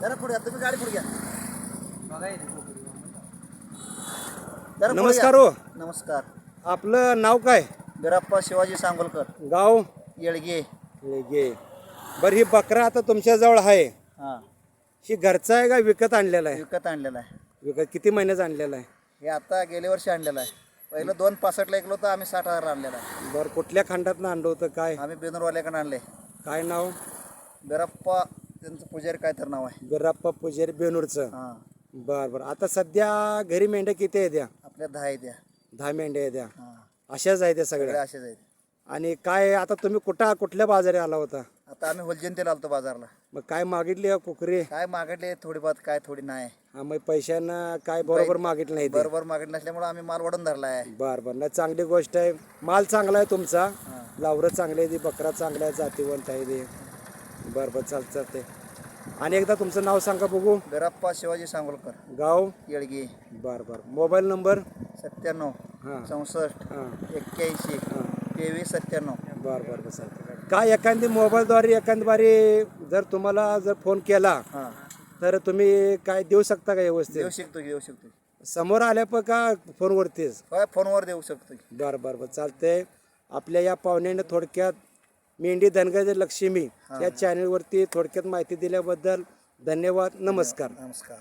जरा पुढे घ्या तुम्ही गाडी पुढे घ्या. जरा पुढे नमस्कार घ्या. हो. नमस्कार. आपलं नाव काय? बिराप्पा शिवाजी सांगोलकर. गाव? येळगे. गे बरं ही बकरा आता तुमच्याजवळ आहे. हां. ही घरचा आहे का विकत आणलेला आहे? विकत आणलेला आहे. विकत किती महिन्याचा आणलेला आहे? हे आता गेल्या वर्षी आणलेलं आहे. पहिलं दोन पासष्टला ऐकलं होतं आम्ही साठ हजार आणलेला आहे. बरं कुठल्या खंडातनं आणलं होतं काय? आम्ही बेनूरवाल्याकडे आणले. काय नाव? बिराप्पा त्यांचं पुजारी काय तर नाव आहे? बिराप्पा पुजारी बेनूरचं. हां. बरं बरं. आता सध्या घरी मेंढ्या किती आहेत त्या आपल्या दहा आहे त्या दहा मेंढ्या आहेत हां. अशाच आहेत त्या सगळ्या? सगळ्या असेच आहेत. आणि काय आता तुम्ही कुठं कुठल्या बाजारी आला होता? आता आम्ही होलजंतीला आलतो बाजारला. मग काय मागितली का कुकरी? काय मागडले थोडी बात काय थोडी नाही. हा मग पैशानं काय बरोबर मागितलं नाही ते? बरोबर मागणी नसल्यामुळे आम्ही माल वाढून धरला आहे. बर बर. नाही चांगली गोष्ट आहे. माल चांगला आहे तुमचा. लावरं चांगले आहे ती बकरा चांगला आहे जातीवंत आहे ते बर बर चालत चालते आणि एकदा तुमचं नाव सांगा बघू. बिराप्पा शिवाजी सांगोलकर. गाव? येळगी. बर बर. Mobile number? सत्त्याण्णव हां. चौसष्ट हां. एक्क्याऐंशी हां. तेवीस सत्त्याण्णव. बर बर बर चालतं काय एखादी मोबाईलद्वारे एखादी बारी जर तुम्हाला जर फोन केला हां. तर तुम्ही काय देऊ शकता का व्यवस्थित? देऊ शकतो की देऊ शकतो. समोर आल्या पण का फोनवरतीच? होय फोनवर देऊ शकतो की बर बर बर चालतंय. आपल्या या पाहुण्याने थोडक्यात मेंढी धनगर लक्ष्मी या चॅनलवरती थोडक्यात माहिती दिल्याबद्दल धन्यवाद. नमस्कार. नमस्कार.